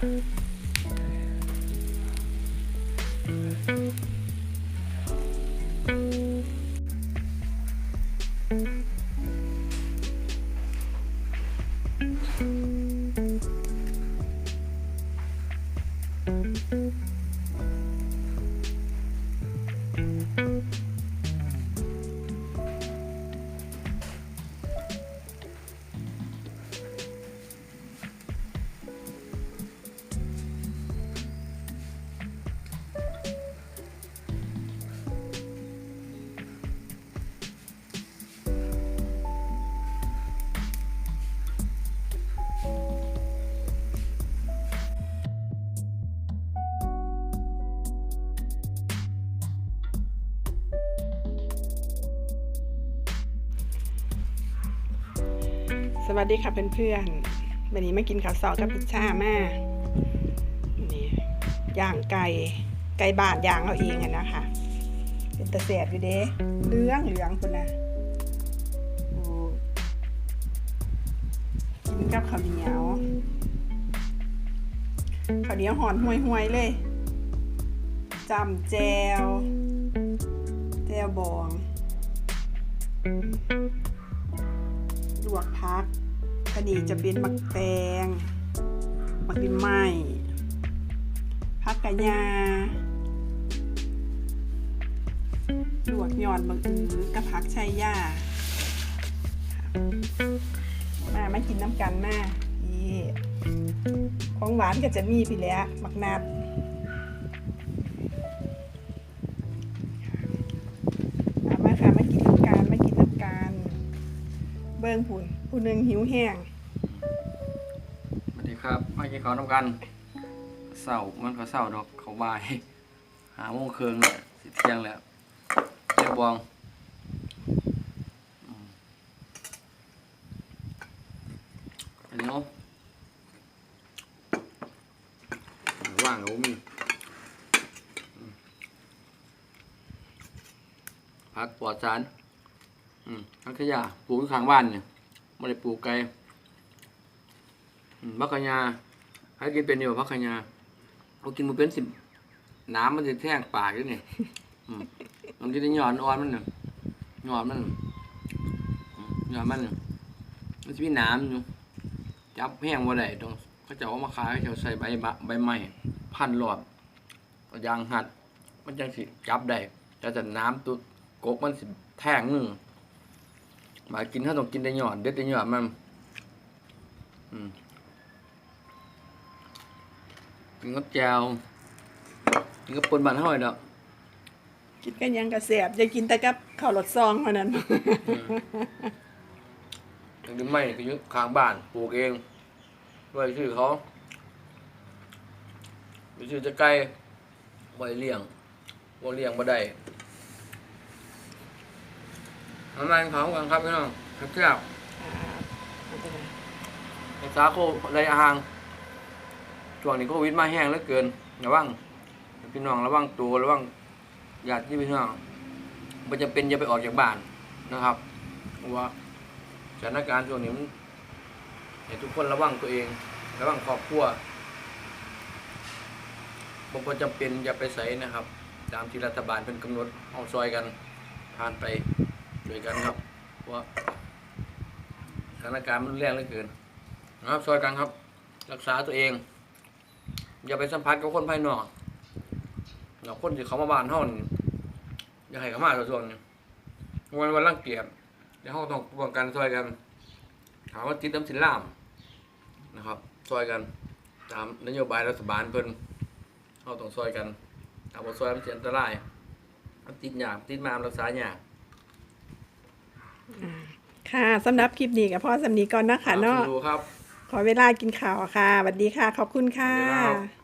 Bye. สวัสดีค่ะเพื่อนๆวันนี้มากินข้าวซอยกับพิชชาแม่นี่ย่างไก่ไก่บาดย่างเอาเองอะนะคะ เป็นตะเสียบอยู่เด้เหลืองเหลืองคุณนะกินกับข้าวเหนียวข้าวเหนียวหอนห่วยห่วยๆเลยจำแจวแจวบองลวกพัก อันนี้จะเป็นมักแตงมักดินไม้พักกะยาลวกยอดบักอือกระพักชัยยามามากินน้ำกันมาอีของหวานก็จะมีพี่แล้วมักนาด เบิ่งผุนผู้หนึ่งหิวแห้งสวัสดีครับมากินข้าวน้ำกันเสาร์มันก็เสาร์ดอกเขาบ่าย หาโมงครึ่งเนี่ยสิเที่ยงแล้วเจ้าบองอืมอันนี้เนาะว่างกับมีอืมพักปลอดสาร อืมพักขยะปลูกอยู่ข้างบ้านเนี่ยไม่ได้ปลูกไกลพักขยาให้กินเป็นอยู่พักขยาเรากินมันเป็นสิบน้ำมันจะแท่งปากอยู่นี่อืมมันจะได้หย่อนอ่อนมันเนี่ยหย่อนมันหย่อนมันเนี่ยมันจะมีน้ำอยู่จับแห้งบ่ได้ต้องเขาจะเอามาขายเขาใส่ใบบะใบไม้พันรอบเอายางหัด มันจังสิจับได้แต่จะน้ำตุกกมันสิแท่งหนึ่ง มากินถ้าต้องกินได้หย่อนเด็ดได้หย่อนมันอืมกินกับแจวกินกับปนบันเท่าไหร่ดอกกินกันยังกระเสียบจะกินแต่กับข้าวหลดซองเท่านั้นถึงได้ไม่ก็อยุข้างบ้านปลูกเองด้วยชื่อเขาไปชื่อจะใกล้ไว้เลี้ยงบ่เลี้ยงบ่ได้ ทำงานเขากันครับพี่น้องครับเจ้ารักษาโควิดระยะห่างช่วงนี้โควิดมาแห้งเหลือเกินระวังพี่น้องระวังตัวระวังญาติพี่น้องมันจะเป็นอย่าไปออกจากบ้านนะครับเพราะว่าสถานการณ์ช่วงนี้มันให้ทุกคนระวังตัวเอง ระวังครอบครัวบางคนจำเป็นอย่าไปใส่นะครับ ตามที่รัฐบาลเป็นกำหนดเอาซอยกันผ่านไป ด้วยกันครับเพราะว่าสถานการณ์มันรุนแรงเหลือเกินนะครับซอยกันครับ รักษาตัวเอง อย่าไปสัมผัสกับคนภายนอกเราคนที่เขามาบ้านเท่านี่อย่าให้เขามาส่วนวันวันรังเกียจเดี๋ยวเราต้องป้องกันช่วยกันถามว่าจิตน้ำสินล่ามนะครับช่วยกันตามนโยบายรัฐบาลเพิ่นเราต้องช่วยกันถ้าบ่ช่วยมันเสียอันตรายมันติดยากติดมามรักษายาก ค่ะสำหรับคลิปนี้กับพ่อสำนีก่อนนะคะเนาะดูครับ ขอเวลากินข้าวค่ะสวัสดีค่ะ ขอบคุณค่ะสวัสดีครับ